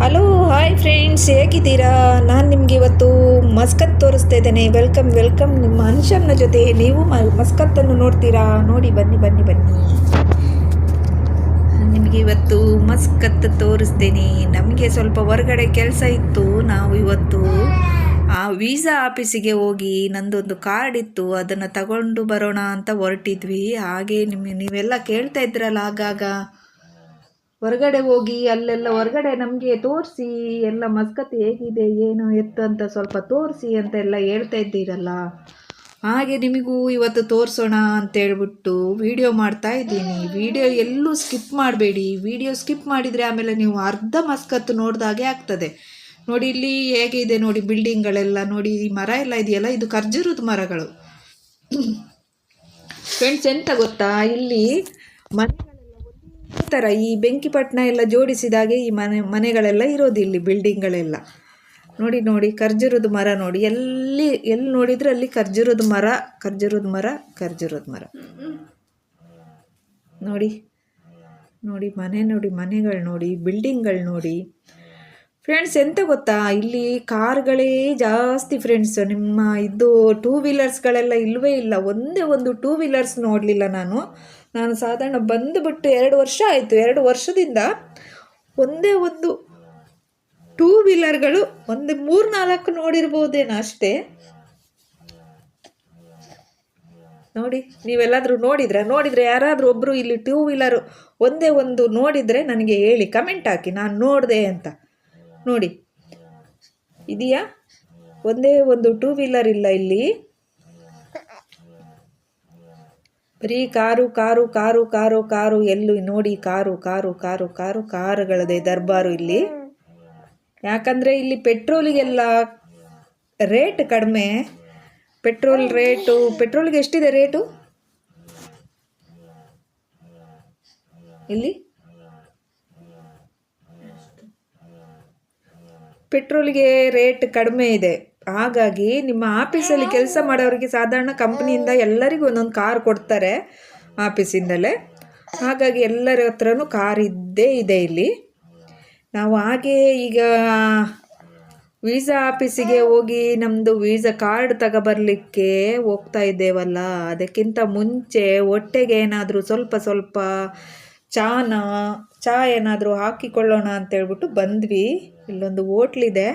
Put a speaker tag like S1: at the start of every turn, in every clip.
S1: Hello hi friends ಹೇಗಿದ್ದೀರಾ? ನಾನು ನಿಮಗೆ ಇವತ್ತು ಮಸ್ಕತ್ ತೋರಿಸ್ತಾ ಇದ್ದೇನೆ. ವೆಲ್ಕಮ್ ವೆಲ್ಕಮ್ ನಿಮ್ಮ ಅನುಷನ್ನ ಜೊತೆ ನೀವು ಮಸ್ಕತ್ತನ್ನು ನೋಡ್ತೀರಾ? ನೋಡಿ, ಬನ್ನಿ ಬನ್ನಿ ಬನ್ನಿ. ನಿಮಗೆ ಇವತ್ತು ಮಸ್ಕತ್ ತೋರಿಸ್ತೇನೆ. ನಮಗೆ ಸ್ವಲ್ಪ ಹೊರಗಡೆ ಕೆಲಸ ಇತ್ತು. ನಾವು ಇವತ್ತು ಆ ವೀಸಾ ಆಫೀಸಿಗೆ ಹೋಗಿ ನಂದೊಂದು ಕಾರ್ಡ್ ಇತ್ತು. ಅದನ್ನು ತಗೊಂಡು ಬರೋಣ ಅಂತ ಹೊರಟಿದ್ವಿ. ಹಾಗೆ ನಿಮಗೆ ನೀವೆಲ್ಲ ಕೇಳ್ತಾ ಇದ್ರಲ್ಲ ಆಗಾಗ. ಹೊರಗಡೆ ಹೋಗಿ, ಅಲ್ಲೆಲ್ಲ ಹೊರಗಡೆ ನಮಗೆ ತೋರಿಸಿ, ಎಲ್ಲ ಮಸ್ಕತ್ತು ಹೇಗಿದೆ, ಏನು ಎತ್ತು ಅಂತ ಸ್ವಲ್ಪ ತೋರಿಸಿ ಅಂತ ಎಲ್ಲ ಹೇಳ್ತಾ ಇದ್ದೀರಲ್ಲ. ಹಾಗೆ ನಿಮಗೂ ಇವತ್ತು ತೋರಿಸೋಣ ಅಂತೇಳ್ಬಿಟ್ಟು ವಿಡಿಯೋ ಮಾಡ್ತಾ ಇದ್ದೀನಿ. ವಿಡಿಯೋ ಎಲ್ಲೂ ಸ್ಕಿಪ್ ಮಾಡಬೇಡಿ. ವಿಡಿಯೋ ಸ್ಕಿಪ್ ಮಾಡಿದರೆ ಆಮೇಲೆ ನೀವು ಅರ್ಧ ಮಸ್ಕತ್ತು ನೋಡಿದಾಗೆ ಆಗ್ತದೆ. ನೋಡಿ, ಇಲ್ಲಿ ಹೇಗೆ ಇದೆ ನೋಡಿ ಬಿಲ್ಡಿಂಗ್ಗಳೆಲ್ಲ ನೋಡಿ, ಈ ಮರ ಎಲ್ಲ ಇದೆಯಲ್ಲ, ಇದು ಖರ್ಜೂರದ ಮರಗಳು. ಫ್ರೆಂಡ್ಸ್ ಎಂತ ಗೊತ್ತಾ? ಇಲ್ಲಿ ಒಂದೇ ಥರ ಈ ಬೆಂಕಿಪಟ್ಟಣ ಎಲ್ಲ ಜೋಡಿಸಿದಾಗೆ ಈ ಮನೆ, ಮನೆಗಳೆಲ್ಲ ಇರೋದು ಇಲ್ಲಿ ಬಿಲ್ಡಿಂಗ್ಗಳೆಲ್ಲ ನೋಡಿ ನೋಡಿ, ಖರ್ಜೂರದ ಮರ ನೋಡಿ. ಎಲ್ಲಿ ಎಲ್ಲಿ ನೋಡಿದ್ರೆ ಅಲ್ಲಿ ಖರ್ಜೂರದ ಮರ ಖರ್ಜೂರದ ಮರ ಖರ್ಜೂರದ ಮರ. ನೋಡಿ ನೋಡಿ, ಮನೆ ನೋಡಿ, ಮನೆಗಳು ನೋಡಿ ಬಿಲ್ಡಿಂಗ್ಗಳು ನೋಡಿ. ಫ್ರೆಂಡ್ಸ್ ಎಂತ ಗೊತ್ತಾ? ಇಲ್ಲಿ ಕಾರ್ಗಳೇ ಜಾಸ್ತಿ ಫ್ರೆಂಡ್ಸ್ ನಿಮ್ಮ ಇದು ಟೂ ವೀಲರ್ಸ್ಗಳೆಲ್ಲ ಇಲ್ಲವೇ ಇಲ್ಲ. ಒಂದೇ ಒಂದು ಟೂ ವೀಲರ್ಸ್ ನೋಡಲಿಲ್ಲ ನಾನು. ನಾನು ಸಾಧಾರಣ ಬಂದುಬಿಟ್ಟು ಎರಡು ವರ್ಷ ಆಯಿತು. ಎರಡು ವರ್ಷದಿಂದ ಒಂದೇ ಒಂದು ಟೂ ವೀಲರ್ಗಳು ಒಂದು ಮೂರು ನಾಲ್ಕು ನೋಡಿರ್ಬೋದೇನೋ ಅಷ್ಟೇ. ನೋಡಿ, ನೀವೆಲ್ಲಾದರೂ ನೋಡಿದರೆ? ನೋಡಿದರೆ ಯಾರಾದರೂ ಒಬ್ಬರು ಇಲ್ಲಿ ಟೂ ವೀಲರು ಒಂದೇ ಒಂದು ನೋಡಿದರೆ ನನಗೆ ಹೇಳಿ ಕಮೆಂಟ್ ಹಾಕಿ, ನಾನು ನೋಡಿದೆ ಅಂತ. ನೋಡಿ, ಇದೆಯಾ? ಒಂದೇ ಒಂದು ಟೂ ವೀಲರ್ ಇಲ್ಲ ಇಲ್ಲಿ. ಬರೀ car car car car car, ಎಲ್ಲೂ ನೋಡಿ ಕಾರು ಕಾರು ಕಾರು ಕಾರು, ಕಾರುಗಳದೆ ದರ್ಬಾರು ಇಲ್ಲಿ. ಯಾಕಂದರೆ ಇಲ್ಲಿ ಪೆಟ್ರೋಲಿಗೆಲ್ಲ ರೇಟ್ ಕಡಿಮೆ. ಪೆಟ್ರೋಲ್ ರೇಟು, ಪೆಟ್ರೋಲ್ಗೆ ಎಷ್ಟಿದೆ ರೇಟು? ಇಲ್ಲಿ? ಪೆಟ್ರೋಲ್ಗೆ ರೇಟ್ ಕಡಿಮೆ ಇದೆ. ಹಾಗಾಗಿ ನಿಮ್ಮ ಆಫೀಸಲ್ಲಿ ಕೆಲಸ ಮಾಡೋರಿಗೆ ಸಾಧಾರಣ ಕಂಪ್ನಿಯಿಂದ ಎಲ್ಲರಿಗೂ ಒಂದೊಂದು ಕಾರ್ ಕೊಡ್ತಾರೆ ಆಫೀಸಿಂದಲೇ. ಹಾಗಾಗಿ ಎಲ್ಲರ ಹತ್ರನೂ ಕಾರ್ ಇದ್ದೇ ಇದೆ ಇಲ್ಲಿ. ನಾವು ಹಾಗೆ ಈಗ ವೀಸಾ ಆಫೀಸಿಗೆ ಹೋಗಿ ನಮ್ಮದು ವೀಸಾ ಕಾರ್ಡ್ ತಗೊಬರ್ಲಿಕ್ಕೆ ಹೋಗ್ತಾ ಇದ್ದೇವಲ್ಲ, ಅದಕ್ಕಿಂತ ಮುಂಚೆ ಹೊಟ್ಟೆಗೆ ಏನಾದರೂ ಸ್ವಲ್ಪ ಸ್ವಲ್ಪ ಚಾನ, ಚಾ ಏನಾದರೂ ಹಾಕಿಕೊಳ್ಳೋಣ ಅಂತೇಳ್ಬಿಟ್ಟು ಬಂದ್ವಿ. ಇಲ್ಲೊಂದು ಹೋಟ್ಲಿದೆ.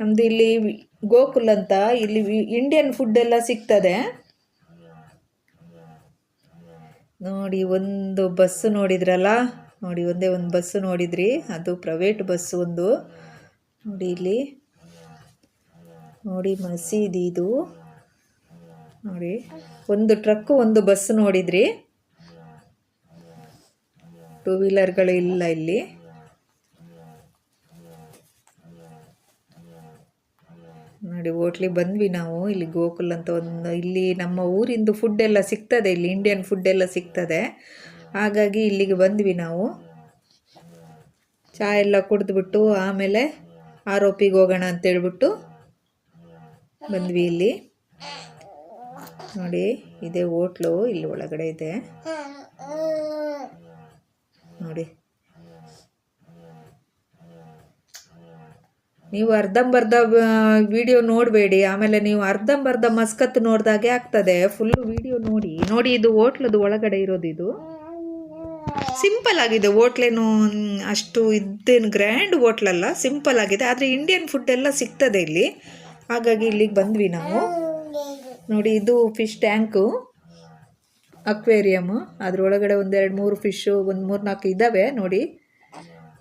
S1: ನಮ್ಮದು ಇಲ್ಲಿ ಗೋಕುಲ್ ಅಂತ, ಇಲ್ಲಿ ಇಂಡಿಯನ್ ಫುಡ್ ಎಲ್ಲ ಸಿಗ್ತದೆ. ನೋಡಿ, ಒಂದು ಬಸ್ಸು ನೋಡಿದ್ರಲ್ಲ? ನೋಡಿ, ಒಂದೇ ಒಂದು ಬಸ್ಸು ನೋಡಿದ್ರಿ. ಅದು ಪ್ರೈವೇಟ್ ಬಸ್ಸು ಒಂದು. ನೋಡಿ ಇಲ್ಲಿ. ನೋಡಿ, ಮಸೀದಿ ಇದು. ನೋಡಿ, ಒಂದು ಟ್ರಕ್ಕು, ಒಂದು ಬಸ್ ನೋಡಿದ್ರಿ. ಟೂ ವೀಲರ್ಗಳು ಇಲ್ಲ ಇಲ್ಲಿ. ನೋಡಿ ಬಂದ್ವಿ ನಾವು. ಇಲ್ಲಿ ಗೋಕುಲ್ ಅಂತ ಒಂದು, ಇಲ್ಲಿ ನಮ್ಮ ಊರಿಂದು ಫುಡ್ ಎಲ್ಲ ಸಿಗ್ತದೆ, ಇಲ್ಲಿ ಇಂಡಿಯನ್ ಫುಡ್ ಎಲ್ಲ ಸಿಗ್ತದೆ. ಹಾಗಾಗಿ ಇಲ್ಲಿಗೆ ಬಂದ್ವಿ ನಾವು. ಚಹಾ ಎಲ್ಲ ಕುಡಿದ್ಬಿಟ್ಟು ಆಮೇಲೆ ಆರೋಪಿಗೆ ಹೋಗೋಣ ಅಂತೇಳ್ಬಿಟ್ಟು ಬಂದ್ವಿ ಇಲ್ಲಿ. ನೋಡಿ, ಇದೆ ಹೋಟ್ಲು, ಇಲ್ಲಿ ಒಳಗಡೆ ಇದೆ ನೋಡಿ ನೀವು ಅರ್ಧಂಬರ್ಧ ವಿಡಿಯೋ ನೋಡಬೇಡಿ. ಆಮೇಲೆ ನೀವು ಅರ್ಧಂಬರ್ಧ ಮಸ್ಕತ್ ನೋಡ್ದಾಗೆ ಆಗ್ತದೆ. ಫುಲ್ ವಿಡಿಯೋ ನೋಡಿ. ನೋಡಿ ಇದು ಹೋಟ್ಲದು ಒಳಗಡೆ ಇರೋದು ಇದು. ಸಿಂಪಲ್ ಆಗಿದೆ. ಹೋಟ್ಲೇನು ಅಷ್ಟು ಇದ್ದೇನು ಗ್ರ್ಯಾಂಡ್ ಹೋಟ್ಲಲ್ಲ ಸಿಂಪಲ್ ಆಗಿದೆ. ಆದರೆ ಇಂಡಿಯನ್ ಫುಡ್ ಎಲ್ಲ ಸಿಗ್ತದೆ ಇಲ್ಲಿ. ಹಾಗಾಗಿ ಇಲ್ಲಿಗೆ ಬಂದ್ವಿ ನಾವು. ನೋಡಿ, ಇದು ಫಿಶ್ ಟ್ಯಾಂಕು ಅಕ್ವೇರಿಯಮ್ಮು ಅದರೊಳಗಡೆ ಒಂದೆರಡು ಮೂರು ಫಿಶ್ಶು ಒಂದು ಮೂರು ನಾಲ್ಕು ಇದ್ದಾವೆ ನೋಡಿ.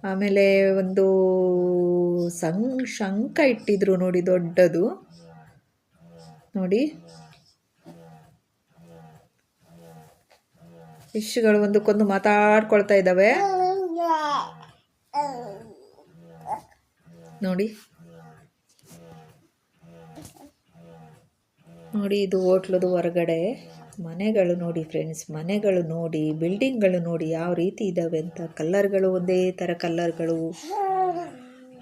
S1: ಆಮೇಲೆ ಒಂದು ಸಂ, ಶಂಖ ಇಟ್ಟಿದ್ರು ನೋಡಿ ದೊಡ್ಡದು. ನೋಡಿ. ಫಿಶ್ಗಳು ಒಂದಕ್ಕೊಂದು ಮಾತಾಡ್ಕೊಳ್ತಾ ಇದ್ದಾವೆ. ನೋಡಿ. ನೋಡಿ ಇದು ಹೋಟ್ಲದು ಹೊರಗಡೆ. ಮನೆಗಳು ನೋಡಿ ಫ್ರೆಂಡ್ಸ್ ಮನೆಗಳು ನೋಡಿ ಬಿಲ್ಡಿಂಗ್ಗಳು ನೋಡಿ ಯಾವ ರೀತಿ ಇದ್ದಾವೆ ಅಂತ. ಕಲ್ಲರ್ಗಳು ಒಂದೇ ಥರ ಕಲ್ಲರ್ಗಳು.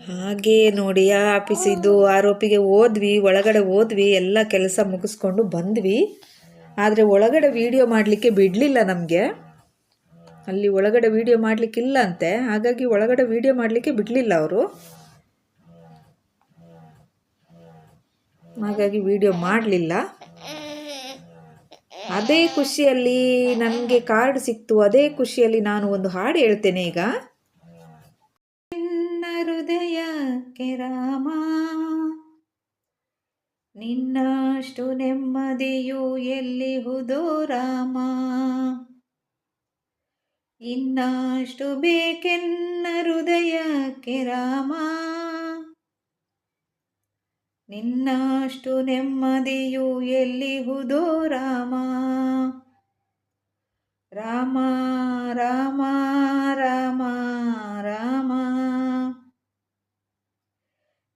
S1: ಹಾಗೆ ನೋಡಿ ಆ ಆಫೀಸ್ ಇದು ಆರೋಪಿಗೆ ಹೋದ್ವಿ, ಒಳಗಡೆ ಹೋದ್ವಿ, ಎಲ್ಲ ಕೆಲಸ ಮುಗಿಸ್ಕೊಂಡು ಬಂದ್ವಿ. ಆದರೆ ಒಳಗಡೆ ವೀಡಿಯೋ ಮಾಡಲಿಕ್ಕೆ ಬಿಡಲಿಲ್ಲ ನಮಗೆ. ಅಲ್ಲಿ ಒಳಗಡೆ ವಿಡಿಯೋ ಮಾಡಲಿಕ್ಕಿಲ್ಲ ಅಂತೆ ಹಾಗಾಗಿ ಒಳಗಡೆ ವೀಡಿಯೋ ಮಾಡಲಿಕ್ಕೆ ಬಿಡಲಿಲ್ಲ ಅವರು. ಹಾಗಾಗಿ ವೀಡಿಯೋ ಮಾಡಲಿಲ್ಲ. ಅದೇ ಖುಷಿಯಲ್ಲಿ ನನಗೆ ಕಾರ್ಡ್ ಸಿಕ್ತು, ಅದೇ ಖುಷಿಯಲ್ಲಿ ನಾನು ಒಂದು ಹಾಡು ಹೇಳ್ತೇನೆ ಈಗ. ನಿನ್ನ ಹೃದಯಕ್ಕೆ ರಾಮ, ನಿನ್ನಷ್ಟು ನೆಮ್ಮದಿಯು ಎಲ್ಲಿಹುದೋ ರಾಮ? ಇನ್ನಷ್ಟು ಬೇಕೆನ್ನ ಹೃದಯಕ್ಕೆ ರಾಮ? ನಿನ್ನಷ್ಟು ನೆಮ್ಮದಿಯು ಎಲ್ಲಿಹುದೋ ರಾಮ? ರಾಮ ರಾಮ ರಾಮ ರಾಮ.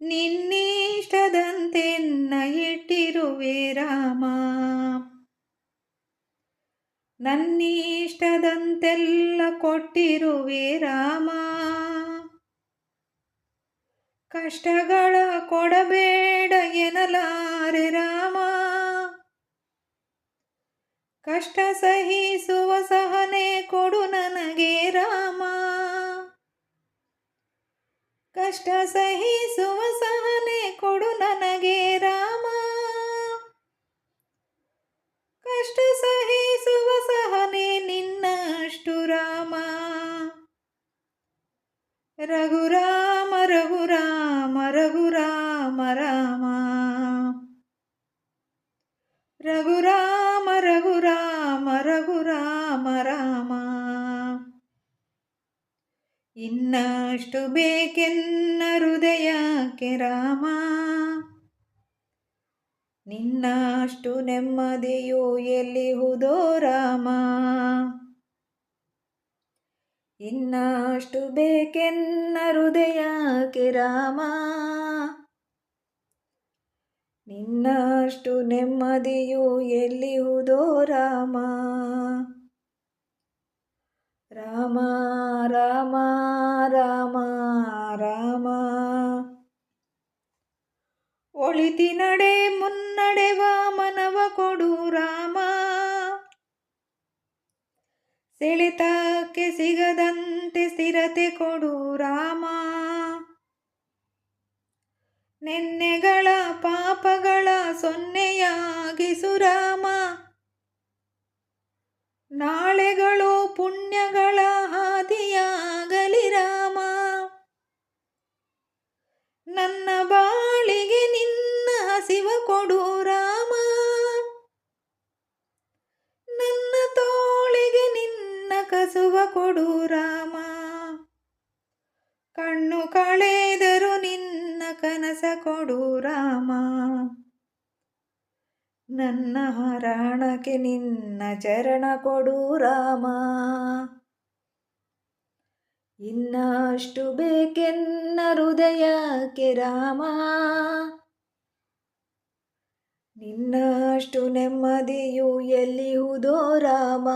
S1: ನಿನ್ನಿಷ್ಟದಂತೆನ್ನ ಇಟ್ಟಿರುವೆ ರಾಮ. ನನ್ನಿಷ್ಟದಂತೆಲ್ಲ ಕೊಟ್ಟಿರುವೆ ರಾಮ. ಕಷ್ಟಗಳ ಕೊಡಬೇಡ ಎನಲಾರೆ ರಾಮ. ಕಷ್ಟ ಸಹಿಸುವ ಸಹನೆ ಕೊಡು ನನಗೆ ರಾಮ. ಕಷ್ಟ ಸಹಿಸುವ ಸಹನೆ ಕೊಡು ನನಗೆ ರಾಮ. ಕಷ್ಟ ಸಹಿಸುವ ಸಹನೆ ನಿನ್ನಷ್ಟು ರಾಮ. ರಘುರಾಮ ಬೇಕೆನ್ನ ಹೃದಯಕ್ಕೆ ರಾಮ. ನಿನ್ನಷ್ಟು ಎಲ್ಲಿ ಎಲ್ಲಿಹುದೋ ರಾಮ. ಇನ್ನಷ್ಟು ಬೇಕೆನ್ನ ಹೃದಯಕ್ಕೆ ರಾಮ. ನಿನ್ನಷ್ಟು ನೆಮ್ಮದಿಯು ಎಲ್ಲಿಹುದೋ ರಾಮ. ರಾಮ ರಾಮ ರಾಮ ರಾಮ ಒಳಿತಿನಡೆ ಮುನ್ನಡೆವ ಮನವ ಕೊಡು ರಾಮ ಸೆಳೆತಕ್ಕೆ ಕಸುವ ಕೊಡು ರಾಮ. ಕಣ್ಣು ಕಳೆದರು ನಿನ್ನ ಕನಸ ಕೊಡು ರಾಮ. ನನ್ನ ಹರಾಣಕ್ಕೆ ನಿನ್ನ ಚರಣ ಕೊಡು ರಾಮ. ಇನ್ನಷ್ಟು ಬೇಕೆನ್ನ ಹೃದಯಕ್ಕೆ ರಾಮ. ನಿನ್ನಷ್ಟು ನೆಮ್ಮದಿಯು ಎಲ್ಲಿಯುವುದೋ ರಾಮ.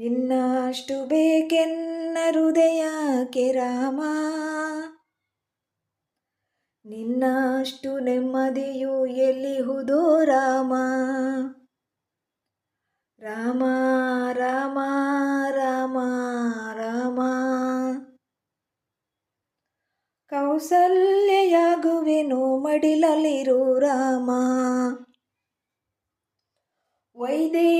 S1: ಇನ್ನಷ್ಟು ಬೇಕೆನ್ನ ಹೃದಯ ರಾಮ? ನಿನ್ನಷ್ಟು ನೆಮ್ಮದಿಯು ಎಲ್ಲಿಹುದೋ ರಾಮ? ರಾಮ ರಾಮ ರಾಮ ರಾಮ. ಕೌಸಲ್ಯೆಯಾಗುವೆನು ಮಡಿಲಲಿರು ರಾಮ. ವೈದೇಹಿಯಾಗುವೆನು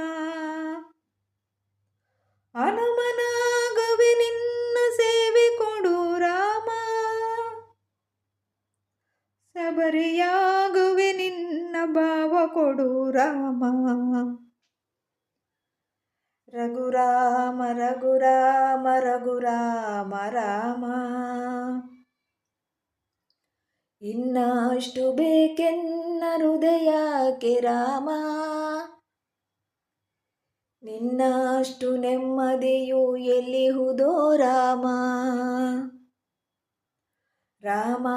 S1: ರಾಮ ರಘುರಾಮ ರಘುರಾಮ ರಘುರಾಮ, ರಾಮ. ಇನ್ನಷ್ಟು ಬೇಕೆನ್ನ ಹೃದಯಕ್ಕೆ ರಾಮ. ನಿನ್ನಷ್ಟು ನೆಮ್ಮದಿಯು ಎಲ್ಲಿಹುದೋ ರಾಮ. ರಾಮ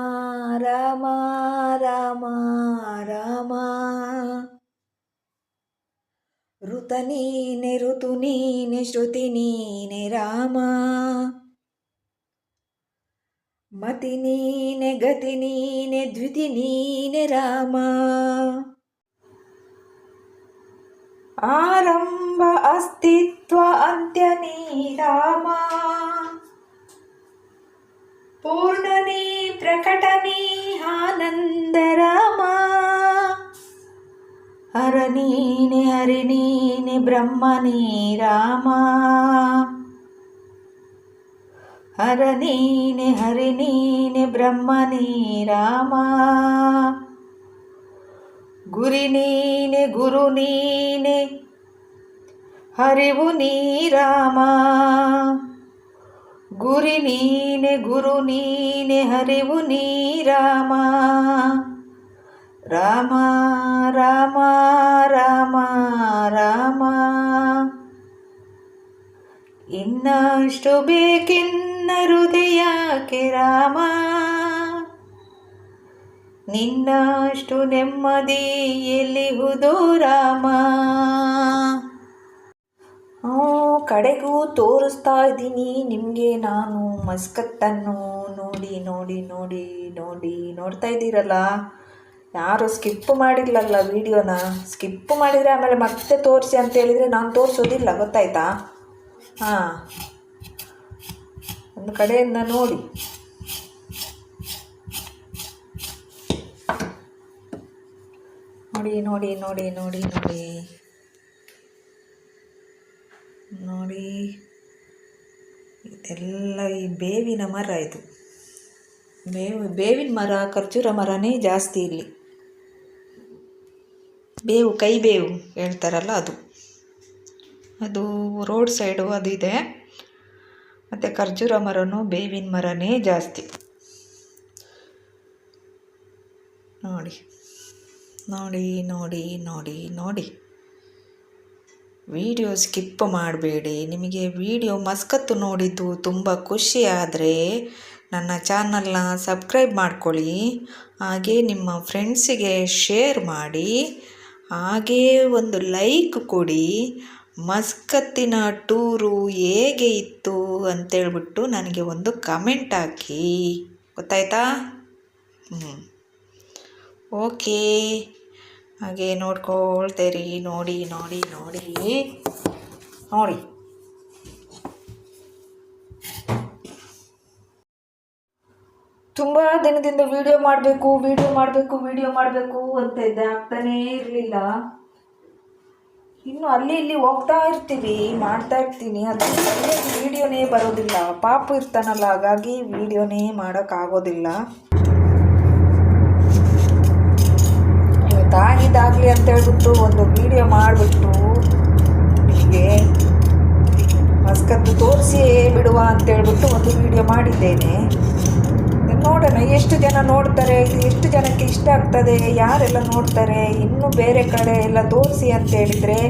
S1: ರಾಮ ರಾಮ ರಾಮ. ಋತ ನೀನೆ ಋತು ನೀನೆ ಶ್ರುತಿ ನೀನೆ ರಾಮ ಮತಿ ನೀನೆ ಗತಿ ನೀನೆ ದ್ವಿತಿ ನೀನೆ ರಾಮ ಆರಂಭ ಅಸ್ತಿತ್ವ ಅಂತ್ಯ ನೀ ರಾಮ ಪೂರ್ಣನೇ ಪ್ರಕಟನೇ ಆನಂದ ರಾಮ ಹರ ನೀನೆ ಹರಿ ನೀನೆ ಬ್ರಹ್ಮನೇ ರಾಮ ಹರ ನೀನೆ ಹರಿ ನೀನೆ ಬ್ರಹ್ಮನೇ ರಾಮ ಗುರಿ ನೀನೆ ಗುರು ನೀನೆ ಹರಿವು ನೀ ರಾಮ ಗುರಿ ನೀನೆ ಗುರು ನೀನೆ ಹರಿವು ನೀ ರಾಮ ರಾಮ ರಾಮ ರಾಮ ರಾಮ. ಇನ್ನಷ್ಟು ಬೇಕೆನ್ನ ಹೃದಯಕ್ಕೆ ರಾಮ. ನಿನ್ನಷ್ಟು ನೆಮ್ಮದಿ ಎಲ್ಲಿಹುದೋ ರಾಮ. ಕಡೆಗೂ ತೋರಿಸ್ತಾ ಇದ್ದೀನಿ ನಿಮಗೆ ನಾನು ಮಸ್ಕತ್ತನ್ನು ನೋಡಿ ನೋಡಿ ನೋಡಿ ನೋಡಿ ನೋಡ್ತಾ ಇದ್ದೀರಲ್ಲ. ಯಾರು ಸ್ಕಿಪ್ ಮಾಡಿಲ್ಲಲ್ಲ ವಿಡಿಯೋನ? ಸ್ಕಿಪ್ ಮಾಡಿದರೆ ಆಮೇಲೆ ಮತ್ತೆ ತೋರಿಸಿ ಅಂತ ಹೇಳಿದರೆ ನಾನು ತೋರಿಸೋದಿಲ್ಲ, ಗೊತ್ತಾಯ್ತಾ? ಹಾಂ. ಒಂದು ಕಡೆಯಿಂದ ನೋಡಿ. ನೋಡಿ ನೋಡಿ ನೋಡಿ ನೋಡಿ ನೋಡಿ. ನೋಡಿ. ಇದೆಲ್ಲ ಈ ಬೇವಿನ ಮರ ಇದು. ಬೇವು, ಬೇವಿನ ಮರ, ಖರ್ಜೂರ ಮರನೇ ಜಾಸ್ತಿ ಇಲ್ಲಿ. ಬೇವು, ಕೈ ಬೇವು ಹೇಳ್ತಾರಲ್ಲ ಅದು. ಅದು ರೋಡ್ ಸೈಡು ಅದು ಇದೆ. ಮತ್ತು ಖರ್ಜೂರ ಮರನೂ ಬೇವಿನ ಮರನೇ ಜಾಸ್ತಿ. ನೋಡಿ ನೋಡಿ ನೋಡಿ ನೋಡಿ ನೋಡಿ. ವಿಡಿಯೋ ಸ್ಕಿಪ್ ಮಾಡಬೇಡಿ. ನಿಮಗೆ ವಿಡಿಯೋ ಮಸ್ಕತ್ತು ನೋಡಿದ್ದು ತುಂಬ ಖುಷಿ ಆದರೆ ನನ್ನ ಚಾನಲ್ನ ಸಬ್ಸ್ಕ್ರೈಬ್ ಮಾಡ್ಕೊಳ್ಳಿ. ಹಾಗೆ ನಿಮ್ಮ ಫ್ರೆಂಡ್ಸಿಗೆ ಶೇರ್ ಮಾಡಿ. ಹಾಗೇ ಒಂದು ಲೈಕ್ ಕೊಡಿ. ಮಸ್ಕತ್ತಿನ ಟೂರು ಹೇಗೆ ಇತ್ತು ಅಂತೇಳ್ಬಿಟ್ಟು ನನಗೆ ಒಂದು ಕಮೆಂಟ್ ಹಾಕಿ. ಗೊತ್ತಾಯ್ತಾ? ಹ್ಞೂ ಓಕೆ. ಹಾಗೆ ನೋಡ್ಕೊಳ್ತೇರಿ. ನೋಡಿ ನೋಡಿ ನೋಡಿ. ನೋಡಿ. ತುಂಬ ದಿನದಿಂದ ವಿಡಿಯೋ ಮಾಡಬೇಕು ವಿಡಿಯೋ ಮಾಡಬೇಕು ವಿಡಿಯೋ ಮಾಡಬೇಕು ಅಂತ ಇದ್ದೆ. ಆಗ್ತಾನೇ ಇರಲಿಲ್ಲ. ಇನ್ನು ಅಲ್ಲಿ ಇಲ್ಲಿ ಹೋಗ್ತಾ ಇರ್ತೀವಿ, ಮಾಡ್ತಾ ಇರ್ತೀನಿ. ಅದು ವಿಡಿಯೋನೇ ಬರೋದಿಲ್ಲ. ಪಾಪು ಇರ್ತಾನಲ್ಲ, ಹಾಗಾಗಿ ವಿಡಿಯೋನೇ ಮಾಡೋಕ್ಕಾಗೋದಿಲ್ಲ. ಇವತ್ತಾಗಿದ್ದಾಗಲಿ ಅಂತ ಹೇಳ್ಬಿಟ್ಟು ಒಂದು ವಿಡಿಯೋ ಮಾಡಿಬಿಟ್ಟು ನಿಮಗೆ ಮಸ್ಕತ್ತು ತೋರಿಸಿಯೇ ಬಿಡುವ ಅಂತ ಹೇಳ್ಬಿಟ್ಟು ಒಂದು ವಿಡಿಯೋ ಮಾಡಿದ್ದೇನೆ. ನೋಡೋಣ, ಎಷ್ಟು ಜನ ನೋಡ್ತಾರೆ, ಎಷ್ಟು ಜನಕ್ಕೆ ಇಷ್ಟ ಆಗ್ತದೆ, ಯಾರೆಲ್ಲ ನೋಡ್ತಾರೆ, ಇನ್ನೂ ಬೇರೆ ಕಡೆ ಎಲ್ಲ ತೋರಿಸಿ ಅಂತ ಹೇಳಿದರೆ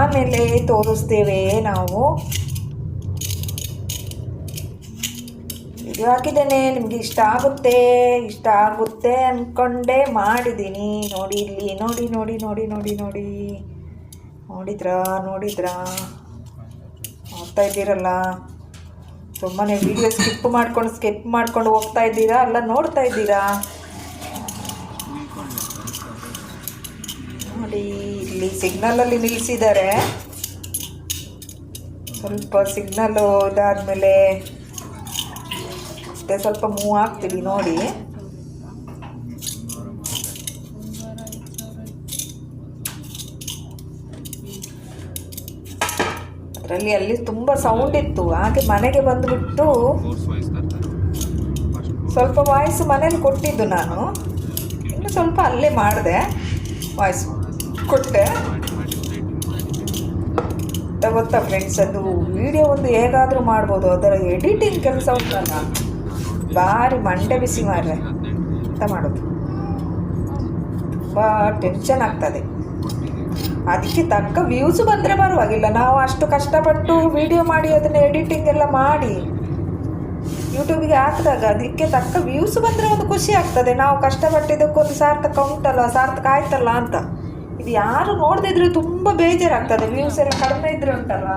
S1: ಆಮೇಲೆ ತೋರಿಸ್ತೇವೆ ನಾವು. ಹಾಕಿದ್ದೇನೆ, ನಿಮಗೆ ಇಷ್ಟ ಆಗುತ್ತೆ ಇಷ್ಟ ಆಗುತ್ತೆ ಅಂದ್ಕೊಂಡೆ ಮಾಡಿದ್ದೀನಿ. ನೋಡಿ ಇಲ್ಲಿ, ನೋಡಿ ನೋಡಿ ನೋಡಿ ನೋಡಿ ನೋಡಿ. ನೋಡಿದ್ರಾ ನೋಡಿದ್ರಾ? ನೋಡ್ತಾ ಇದ್ದೀರಲ್ಲ? ಸುಮ್ಮನೆ ವಿಡಿಯೋ ಸ್ಕಿಪ್ ಮಾಡ್ಕೊಂಡು ಸ್ಕಿಪ್ ಮಾಡ್ಕೊಂಡು ಹೋಗ್ತಾ ಇದ್ದೀರಾ? ಅಲ್ಲ, ನೋಡ್ತಾ ಇದ್ದೀರಾ? ನೋಡಿ, ಇಲ್ಲಿ ಸಿಗ್ನಲಲ್ಲಿ ನಿಲ್ಲಿಸಿದ್ದಾರೆ ಸ್ವಲ್ಪ ಸಿಗ್ನಲ್ ಇದಾದಮೇಲೆ ಮತ್ತೆ ಸ್ವಲ್ಪ ಮೂವ್ ಆಗ್ತೀವಿ ನೋಡಿ. ಅದರಲ್ಲಿ ಅಲ್ಲಿ ತುಂಬ ಸೌಂಡ್ ಇತ್ತು. ಹಾಗೆ ಮನೆಗೆ ಬಂದುಬಿಟ್ಟು ಸ್ವಲ್ಪ ವಾಯ್ಸ್ ಮನೇಲಿ ಕೊಟ್ಟಿದ್ದು ನಾನು. ಇನ್ನು ಸ್ವಲ್ಪ ಅಲ್ಲೇ ಮಾಡಿದೆ. ವಾಯ್ಸ್ ಕೊಟ್ಟೆ. ಗೊತ್ತಾ ಫ್ರೆಂಡ್ಸ್ ಅದು ವಿಡಿಯೋ ಒಂದು ಹೇಗಾದರೂ ಮಾಡ್ಬೋದು. ಅದರ ಎಡಿಟಿಂಗ್ ಕೆಲಸ ಉಂಟಲ್ಲ. ಭಾರಿ ಮಂಡೆ ಬಿಸಿ ಮಾರ್ರೆ. ಅಂತ ಮಾಡೋದು? ತುಂಬ ಟೆನ್ಷನ್ ಆಗ್ತದೆ. ಅದಕ್ಕೆ ತಕ್ಕ ವ್ಯೂಸ್ ಬಂದರೆ ಪರವಾಗಿಲ್ಲ. ನಾವು ಅಷ್ಟು ಕಷ್ಟಪಟ್ಟು ವಿಡಿಯೋ ಮಾಡಿ, ಅದನ್ನು ಎಡಿಟಿಂಗ್ ಎಲ್ಲ ಮಾಡಿ ಯೂಟ್ಯೂಬಿಗೆ ಹಾಕಿದಾಗ ಅದಕ್ಕೆ ತಕ್ಕ ವ್ಯೂಸ್ ಬಂದರೆ ಒಂದು ಖುಷಿ ಆಗ್ತದೆ. ನಾವು ಕಷ್ಟಪಟ್ಟಿದ್ದಕ್ಕೊಂದು ಸಾರ್ಥಕ ಉಂಟಲ್ಲ ಸಾರ್ಥಕ ಆಯ್ತಲ್ಲ ಅಂತ. ಇದು ಯಾರು ನೋಡದಿದ್ರೆ ತುಂಬ ಬೇಜಾರಾಗ್ತದೆ. ವ್ಯೂಸ್ ಎಲ್ಲ ಕಡಿಮೆ ಇದ್ರೆ ಉಂಟಲ್ಲ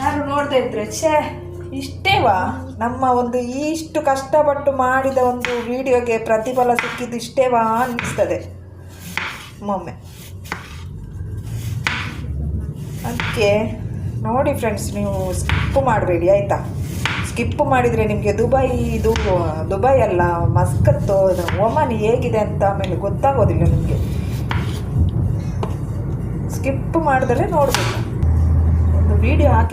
S1: ಯಾರು ನೋಡದೇ ಇದ್ರೆ? ಛೇ! ಇಷ್ಟೇವಾ ನಮ್ಮ ಒಂದು ಇಷ್ಟು ಕಷ್ಟಪಟ್ಟು ಮಾಡಿದ ಒಂದು ವಿಡಿಯೋಗೆ ಪ್ರತಿಫಲ ಸಿಕ್ಕಿದ್ದು ಇಷ್ಟೇವಾ ಅನ್ನಿಸ್ತದೆ ಒಮ್ಮೊಮ್ಮೆ. ಅದಕ್ಕೆ ನೋಡಿ ಫ್ರೆಂಡ್ಸ್ ನೀವು ಸ್ಕಿಪ್ ಮಾಡಬೇಡಿ, ಆಯಿತಾ? ಸ್ಕಿಪ್ ಮಾಡಿದರೆ ನಿಮಗೆ ದುಬೈ ಇದು ದುಬೈ ಅಲ್ಲ, ಮಸ್ಕತ್ತು ಒಮನ್ ಹೇಗಿದೆ ಅಂತ ಆಮೇಲೆ ಗೊತ್ತಾಗೋದಿಲ್ಲ ನಿಮಗೆ. ಸ್ಕಿಪ್ ಮಾಡಿದ್ರೆ ನೋಡಬೇಕು. ಒಂದು ವಿಡಿಯೋ ಹಾಕಿ